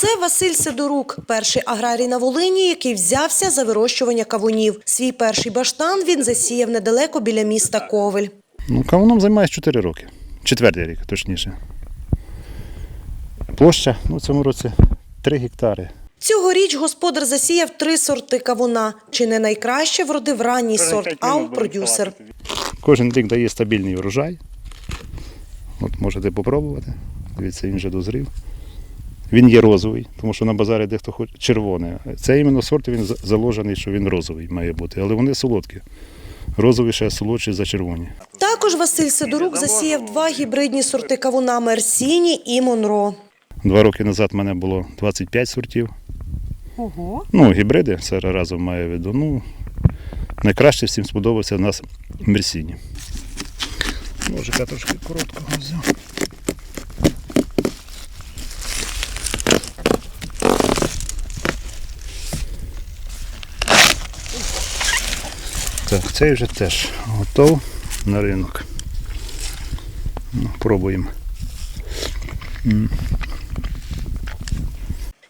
Це Василь Сидорук, перший аграрій на Волині, який взявся за вирощування кавунів. Свій перший баштан він засіяв недалеко біля міста Ковель. Ну, кавуном займаюся 4 роки. Четвертий рік, точніше. Площа ну, в цьому році 3 гектари. Цьогоріч господар засіяв три сорти кавуна. Чи не найкраще вродив ранній сорт АУ продюсер. Кожен рік дає стабільний урожай. От можете попробувати. Дивіться, він вже дозрів. Він є розовий, тому що на базарі дехто хоче червоний. Це іменно сорт він заложений, що він розовий має бути, але вони солодкі. Розові ще солодші за червоні. Також Василь Сидорук засіяв два гібридні сорти кавуна Мерсіні і Монро. Два роки назад в мене було 25 сортів. Ого. Ну, гібриди все разом маю в виду. Ну, найкраще всім сподобався у нас Мерсіні. Ножика трошки короткого взяв. Так, цей вже теж готов на ринок. Ну, пробуємо.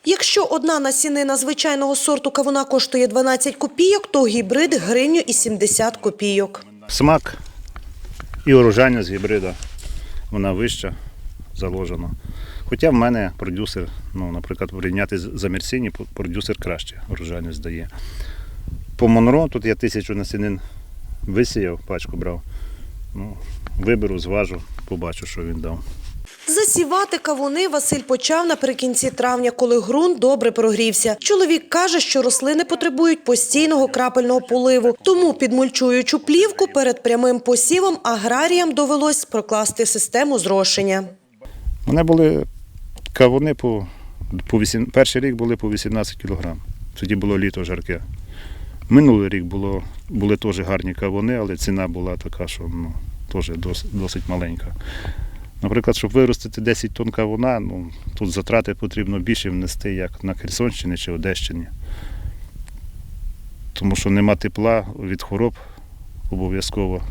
Якщо одна насінина звичайного сорту кавуна коштує 12 копійок, то гібрид гривню і 70 копійок. Смак і урожайність гібрида, вона вища, заложена. Хоча в мене продюсер, ну, наприклад, порівняти з- за Мерсіні, продюсер краще урожайність дає. По Монро тут я тисячу насінин висіяв, пачку брав. Ну, виберу, зважу, побачу, що він дав. Засівати кавуни Василь почав наприкінці травня, коли ґрунт добре прогрівся. Чоловік каже, що рослини потребують постійного крапельного поливу. Тому, підмульчуючу плівку перед прямим посівом, аграріям довелось прокласти систему зрошення. У мене були кавуни по, по 8, перший рік були по 18 кг. Тоді було літо жарке. Минулий рік було, були теж гарні кавуни, але ціна була така, що ну, теж досить, досить маленька. Наприклад, щоб виростити 10 тонн кавуна, ну, тут затрати потрібно більше внести, як на Херсонщині чи Одещині. Тому що нема тепла від хвороб обов'язково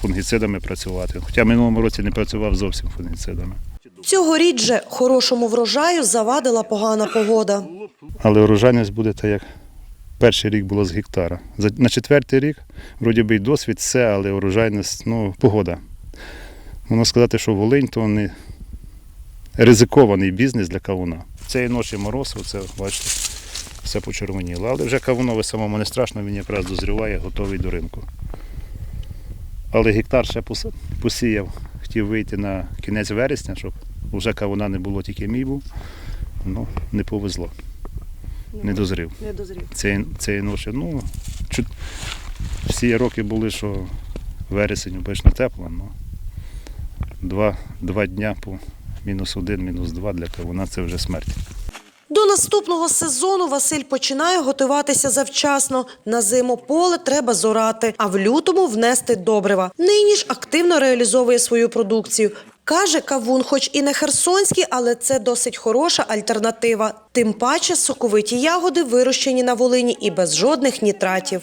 фунгіцидами працювати. Хоча в минулому році не працював зовсім фунгіцидами. Цьогоріч же хорошому врожаю завадила погана погода. Але урожайність буде так, як перший рік було з гектара. На четвертий рік, вроді би, і досвід все, але урожайність, ну, погода. Можна сказати, що Волинь то не ризикований бізнес для кавуна. І ночі мороз, оце, бачите, все почервоніло. Але вже кавунове самому не страшно, він якраз дозріває, готовий до ринку. Але гектар ще посіяв, хотів вийти на кінець вересня, щоб вже кавуна не було, тільки мій був. Ну, не повезло. Не дозрів. Не дозрів. Цієї, цієї ночі. Ну, чу- всі роки були, що вересень обично тепло, ну, два, два дня по мінус один, мінус два для кавуна це вже смерть. До наступного сезону Василь починає готуватися завчасно. На зиму поле треба зорати, а в лютому внести добрива. Нині ж активно реалізовує свою продукцію. Каже, кавун, хоч і не херсонський, але це досить хороша альтернатива. Тим паче соковиті ягоди вирощені на Волині і без жодних нітратів.